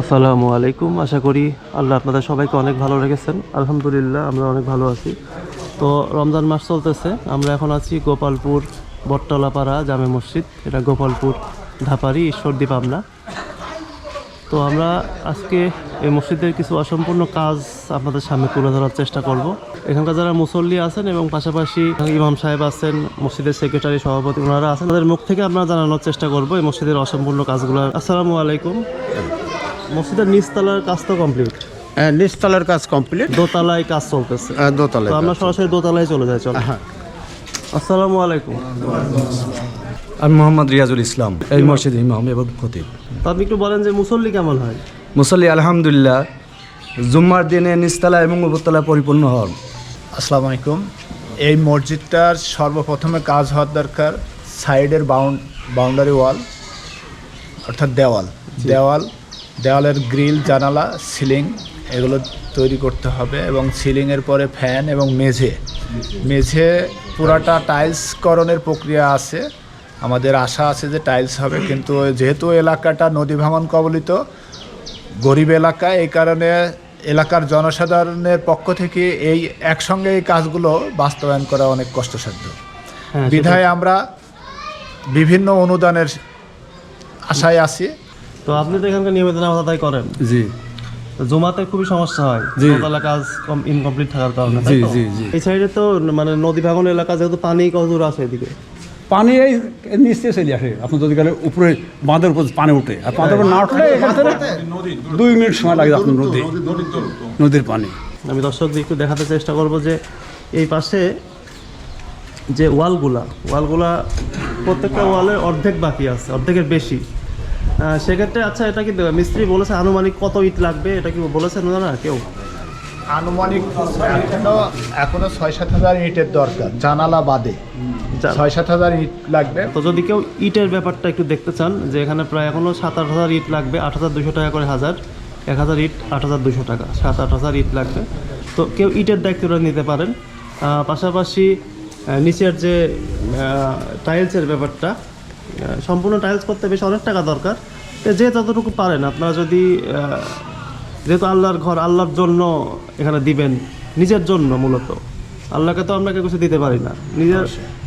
আসসালামু আলাইকুম। আশা করি আল্লাহ আপনাদের সবাইকে অনেক ভালো রেখেছেন। আলহামদুলিল্লাহ, আমরা অনেক ভালো আছি। তো রমজান মাস চলতেছে। আমরা এখন আছি গোপালপুর বটতলাপাড়া জামে মসজিদ। এটা গোপালপুর ধাপারি ঈশ্বরদী পাবনা। তো আমরা আজকে এই মসজিদের কিছু অসম্পূর্ণ কাজ আপনাদের সামনে তুলে ধরার চেষ্টা করব। এখানকার যারা মুসল্লি আছেন এবং পাশাপাশি ইমাম সাহেব আছেন, মসজিদের সেক্রেটারি, সভাপতি, ওনারা আছেন, তাদের মুখ থেকে আমরা জানানোর চেষ্টা করব এই মসজিদের অসম্পূর্ণ কাজগুলো। আসসালামু আলাইকুম। মসজিদের নিচতলার কাজ তো কমপ্লিট হ্যাঁ নিচতলার কাজ কমপ্লিট দোতলায় কাজ চলতেছে। হ্যাঁ দোতলায় তো আমরা সরাসরি দোতলায় চলে যাই চলো। হ্যাঁ। আসসালামু আলাইকুম। আমি মোহাম্মদ রিয়াজুল ইসলাম এই মসজিদে ইমাম এবং খতিব। তো আপনি একটু বলেন যে মুসল্লি কেমন হয়? মুসল্লি আলহামদুলিল্লাহ জুম্মার দিনে নিচতলা এবং উপরতলা পরিপূর্ণ হন। আসসালামু আলাইকুম। এই মসজিদটার সর্বপ্রথমে কাজ হওয়ার দরকার সাইডের বাউন্ড বাউন্ডারি ওয়াল অর্থাৎ দেওয়াল। দেওয়াল দেওয়ালের গ্রিল জানালা সিলিং এগুলো তৈরি করতে হবে এবং সিলিংয়ের পরে ফ্যান এবং মেঝে। মেঝে পুরাটা টাইলস করণের প্রক্রিয়া আছে। আমাদের আশা আছে যে টাইলস হবে কিন্তু যেহেতু এলাকাটা নদী ভাঙন কবলিত গরিব এলাকা এই কারণে এলাকার জনসাধারণের পক্ষ থেকে এই একসঙ্গে এই কাজগুলো বাস্তবায়ন করা অনেক কষ্টসাধ্য। হ্যাঁ বিধায় আমরা বিভিন্ন অনুদানের আশায় আছি। তো আপনি তো এখানকার নিয়মিত নামাজ আদায় করেন। জি। জমাতে খুবই সমস্যা হয়। দোতলা কাজ ইনকমপ্লিট থাকার কারণে জি, জি, জি। এই সাইডে তো মানে নদী ভাঙন এলাকা যেহেতু পানি কতদূর আছে এদিকে? পানি এই নিচে চলে আসে। আপনি যদি গেলে উপরে বাঁধের উপর পানি উঠে। আর বাঁধের উপর না উঠলে এখান থেকে দুই মিনিট সময় লাগে আপনার নদী। নদীর পানি। আমি দর্শকদের একটু দেখাতে চেষ্টা করব যে এই পাশে যে ওয়ালগুলা ওয়ালগুলা প্রত্যেকটা ওয়ালের অর্ধেক বাকি আছে অর্ধেকের বেশি। সেক্ষেত্রে আচ্ছা এটা কি মিস্ত্রি বলেছে আনুমানিক কত ইট লাগবে এটা কি বলেছেন না কেউ? আনুমানিক এখনও এখনও ছয় সাত হাজার ইটের দরকার জানালা বাদে। ছয় সাত হাজার ইট লাগবে। তো যদি কেউ ইটের ব্যাপারটা একটু দেখতে চান যে এখানে প্রায় এখনও সাত আট হাজার ইট লাগবে আট হাজার দুশো টাকা করে হাজার এক হাজার ইট আট হাজার দুশো টাকা সাত আট হাজার ইট লাগবে। তো কেউ ইটের দায়িত্বটা নিতে পারেন। পাশাপাশি নিচের যে টাইলসের ব্যাপারটা সম্পূর্ণ টাইলস করতে বেশ অনেক টাকা দরকার। তো যে যতটুকু পারেন আপনারা যদি যেহেতু আল্লাহর ঘর আল্লাহর জন্য এখানে দিবেন নিজের জন্য মূলত। আল্লাহকে তো আমরা কিছু দিতে পারি না। নিজের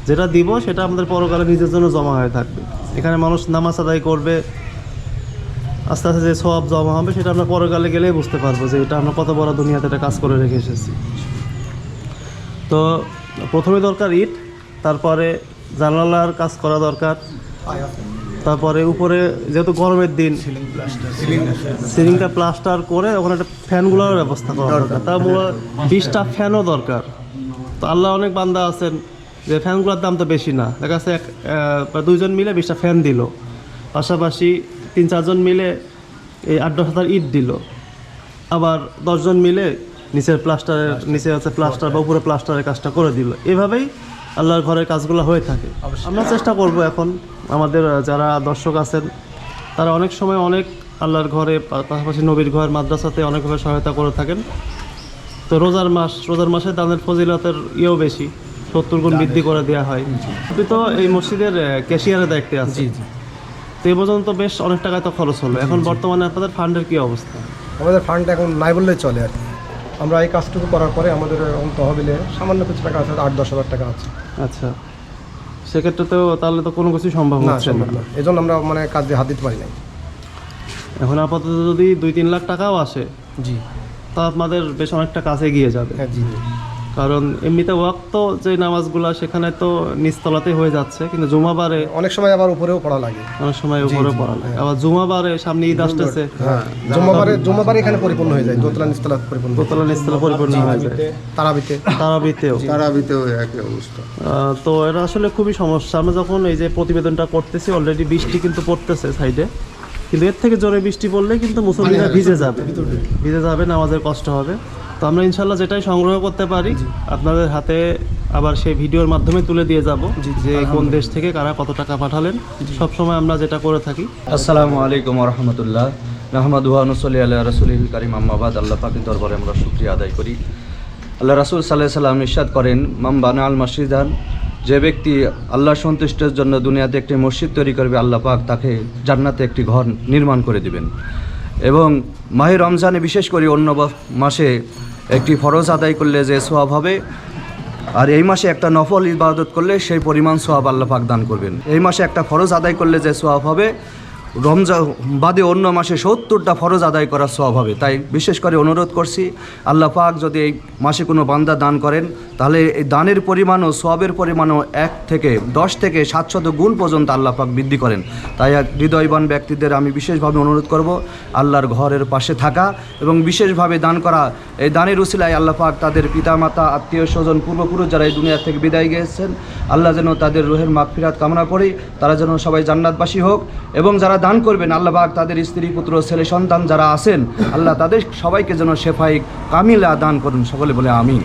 যেটা দিব সেটা আমাদের পরকালে নিজের জন্য জমা হয়ে থাকবে। এখানে মানুষ নামাজ আদায় করবে আস্তে আস্তে যে সব জমা হবে সেটা আমরা পরকালে গেলেই বুঝতে পারব যে এটা আমরা কত বড় দুনিয়াতে একটা কাজ করে রেখে এসেছি। তো প্রথমে দরকার ইট তারপরে জানালার কাজ করা দরকার তারপরে উপরে যেহেতু গরমের দিন সিলিংটা প্লাস্টার করে ওখানে একটা ফ্যানগুলোর ব্যবস্থা করা দরকার। তার মূল বিশটা ফ্যানও দরকার। তো আল্লাহ অনেক বান্দা আছেন যে ফ্যানগুলোর দাম তো বেশি না। দেখা যাচ্ছে এক দুইজন মিলে বিশটা ফ্যান দিল। পাশাপাশি তিন চারজন মিলে এই আট দশ হাজার ইট দিল। আবার দশজন মিলে নিচের প্লাস্টারের নিচে আছে প্লাস্টার বা উপরে প্লাস্টারের কাজটা করে দিল। এভাবেই আল্লাহর ঘরের কাজগুলো হয়ে থাকে। আমরা চেষ্টা করব এখন আমাদের যারা দর্শক আছেন তারা অনেক সময় অনেক আল্লাহর ঘরে পাশাপাশি নবীর ঘর মাদ্রাসাতে অনেকভাবে সহায়তা করে থাকেন। তো রোজার মাস রোজার মাসে দানের ফজিলতের ইয়েও বেশি সত্তর গুণ বৃদ্ধি করে দেওয়া হয়। আপনি তো এই মসজিদের ক্যাশিয়ারের দায়িত্বে আছে তো এই পর্যন্ত বেশ অনেক টাকায় তো খরচ হলো। এখন বর্তমানে আপনাদের ফান্ডের কি অবস্থা? আমাদের ফান্ড এখন নাই বললেই চলে আর কি। আমরা এই কাজটুকু করার পরে আমাদের এখন তহবিলে সামান্য কিছু টাকা আছে আট দশ হাজার টাকা আছে। আচ্ছা। সেক্ষেত্রে তো তাহলে তো কোনো কিছুই সম্ভব না সম্ভব না। না। এই জন্য আমরা মানে কাজ দিয়ে হাত দিতে পারি নাই। এখন আপাতত যদি দুই তিন লাখ টাকাও আসে জি। তা আপনাদের বেশ অনেকটা কাছে গিয়ে যাবে। হ্যাঁ জি। কারণ এমনিতে ওয়াক্ত যে নামাজগুলা সেখানে তো নিচতলাতে হয়ে যাচ্ছে কিন্তু জুমাবারে অনেক সময় আবার উপরেও পড়া লাগে। অনেক সময় উপরে পড়া লাগে। আবার জুমাবারে সামনে ঈদ আসতেছে হ্যাঁ জমাবারে জমাবারে এখানে পরিপূর্ণ হয়ে যায় দোতলা নিচতলা পরিপূর্ণ দোতলা নিচতলা পরিপূর্ণ হয়ে যায়। তারাবিতে তারাবিতেও। তারাবিতেও একই অবস্থা। তো এটা আসলে খুবই সমস্যা। আমরা যখন এই যে প্রতিবেদনটা করতেছি অলরেডি বৃষ্টি কিন্তু পড়তেছে সাইডে কিন্তু এর থেকে জোরে বৃষ্টি পড়লে কিন্তু মুসল্লিরা ভিজে যাবে। ভিজে যাবে নামাজের কষ্ট হবে। তো আমরা ইনশাল্লাহ যেটাই সংগ্রহ করতে পারি আপনাদের হাতে আবার সেই ভিডিওর মাধ্যমে তুলে দিয়ে যাব যে কোন দেশ থেকে কারা কত টাকা পাঠালেন। সব সময় আমরা যেটা করে থাকি। আসসালামু আলাইকুম রহমতুল্লাহ। রহমদ নুসলি আল্লাহ রসুল করিম আম্মাবাদ আল্লাহ পাকের দরবারে আমরা শুক্রিয়া আদায় করি। আল্লাহ রাসুল সাল্লাহ সাল্লাম ইরশাদ করেন মাম বানা আল মসজিদান যে ব্যক্তি আল্লাহ সন্তুষ্টের জন্য দুনিয়াতে একটি মসজিদ তৈরি করবে আল্লাহ পাক তাকে জান্নাতে একটি ঘর নির্মাণ করে দিবেন। এবং মাহে রমজানে বিশেষ করে অন্য মাসে একটি ফরজ আদায় করলে যে সোয়াব হবে, আর এই মাসে একটা নফল ইবাদত করলে সেই পরিমাণ সোয়াব আল্লাহ পাক দান করবেন। এই মাসে একটা ফরজ আদায় করলে যে সোয়াব হবে রমজান বাদে অন্য মাসে সত্তরটা ফরজ আদায় করার সোয়াব হবে। তাই বিশেষ করে অনুরোধ করছি, আল্লাহ পাক যদি এই মাসে কোনো বান্দা দান করেন, তাহলে এই দানের পরিমাণও সবের পরিমাণও এক থেকে দশ থেকে সাতশত গুণ পর্যন্ত আল্লাহ পাক বৃদ্ধি করেন। তাই হৃদয়বান ব্যক্তিদের আমি বিশেষভাবে অনুরোধ করব, আল্লাহর ঘরের পাশে থাকা এবং বিশেষভাবে দান করা। এই দানের উসিলায় আল্লাহ পাক তাদের পিতামাতা, আত্মীয় স্বজন, পূর্বপুরুষ যারা এই দুনিয়া থেকে বিদায় গিয়েছেন, আল্লাহ যেন তাদের রুহের মাগফিরাত কামনা করি, তারা যেন সবাই জান্নাতবাসী হোক এবং যারা দান করবেন, আল্লাহ পাক তাদের স্ত্রী, পুত্র, ছেলে, সন্তান যারা আছেন, আল্লাহ তাদের সবাইকে যেন শেফাই কামিলা দান করুন। সকলে বলে আমিন।